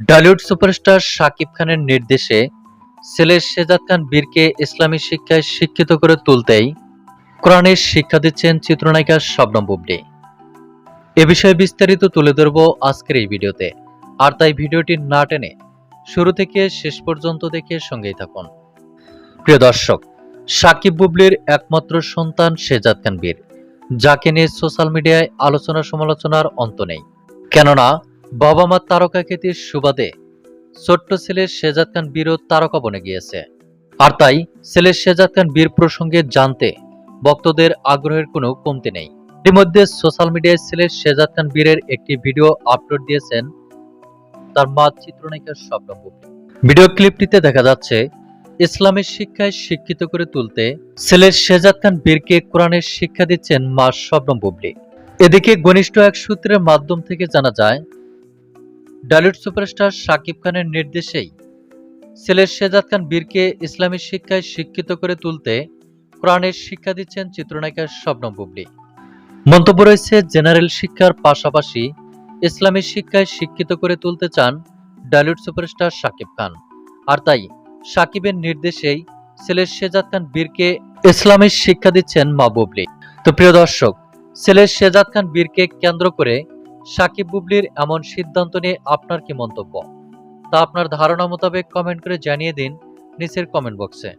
Dhallywood superstar Shakib খানের নির্দেশে ছেলে শেজাদ খান বীরকে ইসলামী শিক্ষায় শিক্ষিত করে তুলতেই কোরআনের শিক্ষা দিচ্ছেন চিত্রনায়িকা শবনম বুবলি। এ বিষয়ে বিস্তারিত তুলে ধরব আজকের এই ভিডিওতে। আর তাই ভিডিওটি না টেনে শুরু থেকে শেষ পর্যন্ত দেখে সঙ্গেই থাকুন। প্রিয় দর্শক সাকিব বুবলির একমাত্র সন্তান শেজাদ খান বীর, যাকে নিয়ে সোশ্যাল মিডিয়ায় আলোচনা সমালোচনার অন্ত নেই। কেননা বাবা মা তারকা খ্যাতির সুবাদে ছোট্ট ছেলে শেজাদ খান বীরও তারকা বনে গিয়েছে। আর তাই ছেলে শেজাদ খান বীর প্রসঙ্গে জানতে ভক্তদের আগ্রহের কোনো কমতি নেই। ইতিমধ্যে সোশ্যাল মিডিয়ায় ছেলে শেজাদ খান বীরের একটি ভিডিও আপলোড দিয়েছেন তার মা চিত্রনায়িকা স্বপ্ন ভিডিও ক্লিপটিতে দেখা যাচ্ছে ইসলামের শিক্ষায় শিক্ষিত করে তুলতে ছেলে শেজাদ খান বীরকে কোরআনের শিক্ষা দিচ্ছেন মা শবনম বুবলি। এদিকে ঘনিষ্ঠ এক সূত্রের মাধ্যম থেকে জানা যায় ডালিউড সুপারস্টার শাকিব খানের নির্দেশেই ছেলে শেজাদ খান বীরকে ইসলামী শিক্ষায় শিক্ষিত করে তুলতে কোরআনের শিক্ষা দিচ্ছেন চিত্রনায়িকা শবনম বুবলি। মন্তব্য রয়েছে, জেনারেল শিক্ষার পাশাপাশি ইসলামী শিক্ষায় শিক্ষিত করে তুলতে চান ডালিউড সুপারস্টার শাকিব খান। আর তাই সাকিবের নির্দেশেই ছেলে শেজাদ খান বীরকে ইসলামী শিক্ষা দিচ্ছেন মা বুবলি। তো প্রিয় দর্শক ছেলে শেজাদ খান বীরকে কেন্দ্র করে সাকিব বুবলির এমন সিদ্ধান্ত নিয়ে আপনার কি মন্তব্য? তা আপনার ধারণা মোতাবেক কমেন্ট করে জানিয়ে দিন নিচের কমেন্ট বক্সে